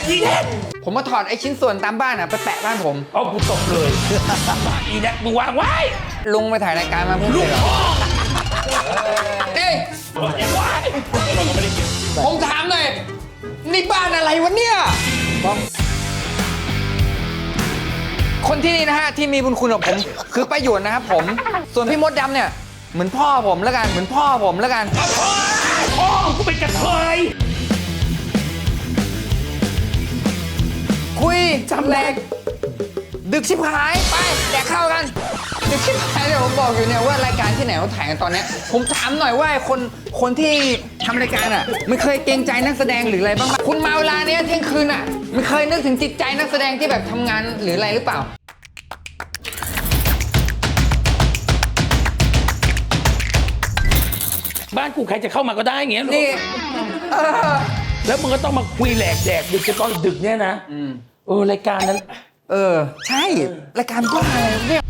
องสร้างแรงจากอีแน็กผมมาถอดไอ้ชิ้นส่วนตามบ้านอะไปแปะบ้านผม เอากูตกเลย อีแน็กมึงวางไว้ ลุงไปถ่ายรายการมาเพิ่งลูเสร็กจเหรอพ่อเอ้ยไว้ผมถามหน่อยนี่บ้านอะไรวะเนี่ย คนที่นี่นะฮะที่มีบุญคุณกับผม คือป้าหยวนนะครับผม ส่วนพี่มดดำเนี่ยเหมือนพ่อผมแล้วกันเหมือนพ่อผมแล้วกันพ่อพ่อกูเป็นกระเทย จำแรก ดึกชิบหายไปแดกข้าวกัน ดึกชิบหายเลยผมบอกอยู่เนี่ยว่ารายการที่ไหนเขาถ่ายกันตอนเนี้ยผมถามหน่อยว่าไอ้คนคนที่ทำรายการอะไม่เคยเกรงใจนักแสดงหรืออะไรบ้างปะคุณมาเวลาเนี้ยเที่ยงคืนอะไม่เคยนึกถึงจิตใจนักแสดงที่แบบทำงานหรืออะไรหรือเปล่า บ้านกูใครจะเข้ามาก็ได้อย่างเงี้ยเหรอนี่เออแล้วมึงก็ต้องมาคุยแหลกแดกดึกจนตอนดึกเนี่ยนะเอ อรายการนั้น เออ ใช่ รายการบ้าอะไรเนี่ย